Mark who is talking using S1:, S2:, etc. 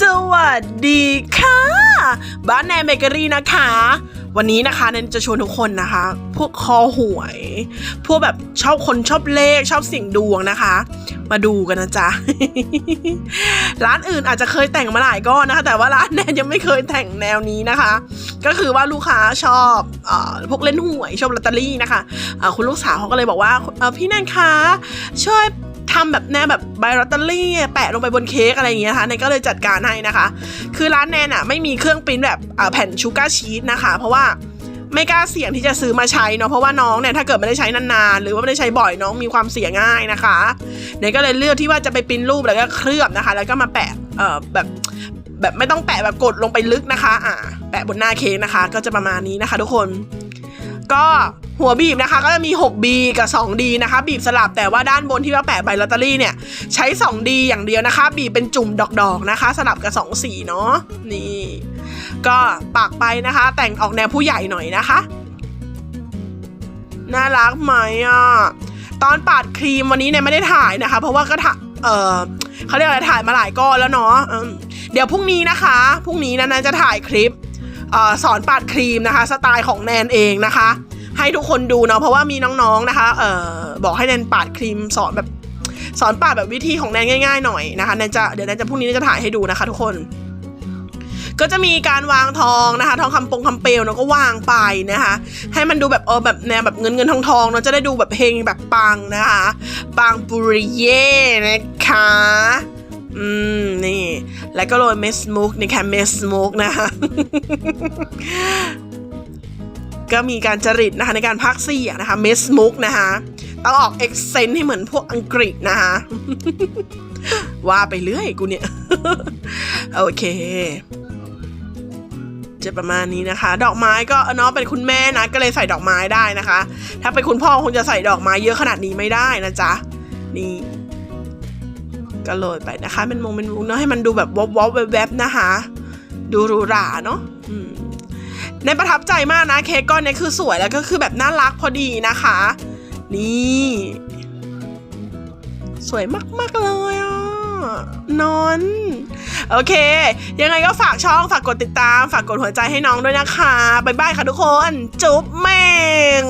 S1: สวัสดีค่ะ บ้านแนนเบเกอรี่นะคะ วันนี้นะคะแนนจะชวนทุกคนนะคะ พวกคอหวย พวกแบบชอบคนชอบเลขชอบสี่งดวงนะคะ มาดูกันนะจ๊ะ ร้านอื่นอาจจะเคยแต่งมาหลายก้อนนะคะ แต่ว่าร้านแนนยังไม่เคยแต่งแนวนี้นะคะ ก็คือว่าลูกค้าชอบเออพวกเล่นหวยชอบลอตเตอรี่นะคะเอ่อคุณลูกสาวเขาก็เลยบอกว่าพี่แนนคะช่วย ทำแบบแนวแบบใบลอตเตอรี่แปะลงไปบนเค้กอะไรอย่างเงี้ยนะคะแนนก็เลยจัดการให้นะคะ คือร้านแนนอะไม่มีเครื่องปริ้นแบบแผ่นชูการ์ชีสนะคะ เพราะว่าไม่กล้าเสี่ยงที่จะซื้อมาใช้เนาะเพราะว่าน้องเนี่ยถ้าเกิดไม่ได้ใช้นานๆ หรือว่าไม่ได้ใช้บ่อยน้องมีความเสี่ยงง่ายนะคะเนนก็เลยเลือกที่ว่าจะไปปริ้นรูปแล้วก็เคลือบนะคะ แล้วก็มาแปะเอ่อแบบแบบไม่ต้องแปะแบบกดลงไปลึกนะคะ อ่า แปะบนหน้าเค้กนะคะ ก็จะประมาณนี้นะคะ ทุกคน ก็ หัวบีบนะคะก็จะมี 6B กับ 2D นะคะบีบสลับแต่ว่าด้านบนที่ว่าแปะใบลอตเตอรี่เนี่ยใช้ 2D อย่างเดียวนะคะ บีบเป็นจุ่มดอกๆนะคะ สลับกับ 2 สีเนาะนี่ ก็ปากไปนะคะ แต่งออกแนวผู้ใหญ่หน่อยนะคะ น่ารักไหมอะตอนปาดครีมวันนี้เนี่ยไม่ได้ถ่ายนะคะ เพราะว่าก็ถ่ายเออเขาเรียกอะไรถ่ายมาหลายก้อนแล้วเนาะเดี๋ยวพรุ่งนี้นะคะพรุ่งนี้นะแนจะถ่ายคลิปออสอนปาดครีมนะคะ สไตล์ของแนนเองนะคะ ให้ทุกคนดูเนาะเพราะว่ามีน้องๆนะคะเออบอกให้แนนปาดครีมสอนแบบสอนปาดแบบวิธีของแนนง่าย ๆ หน่อยนะคะแนนจะเดี๋ยวแนนจะพรุ่งนี้แนนจะถ่ายให้ดูนะคะทุกคนก็จะมีการวางทองนะคะ ทองคำปงคำเปลวเนาะก็วางไปนะคะ ให้มันดูแบบเออแบบแนวแบบเงินเงินทองทองเนาะจะได้ดูแบบเฮงแบบปังนะคะปังปุริเย่นะคะอืมนี่ แล้วก็โรยเมสมุกนี่ค่ะเมสมุกนะคะ ก็มีการจริตนะคะในการพักเสียงนะคะเมสมุกนะคะต้องออกเอ็กเซนให้เหมือนพวกอังกฤษนะคะว่าไปเรื่อยกูเนี่ย โอเค จะประมาณนี้นะคะ ดอกไม้ก็เนาะเป็นคุณแม่นะก็เลยใส่ดอกไม้ได้นะคะ ถ้าเป็นคุณพ่อคงจะใส่ดอกไม้เยอะขนาดนี้ไม่ได้นะจ๊ะนี่ก็โรยไปนะคะเป็นมงเป็นมุงเนาะให้มันดูแบบวบวบแวบๆนะคะ ดูหรูหราเนาะอืม ในประทับใจมากนะเค้กก้อนนี้คือสวยแล้วก็คือแบบน่ารักพอดีนะคะ นี่ สวยมาก ๆ เลยอะนอน โอเค ยังไงก็ฝากช่องฝากกดติดตาม ฝากกดหัวใจให้น้องด้วยนะคะ บ๊ายบายค่ะทุกคน จุ๊บแม่ง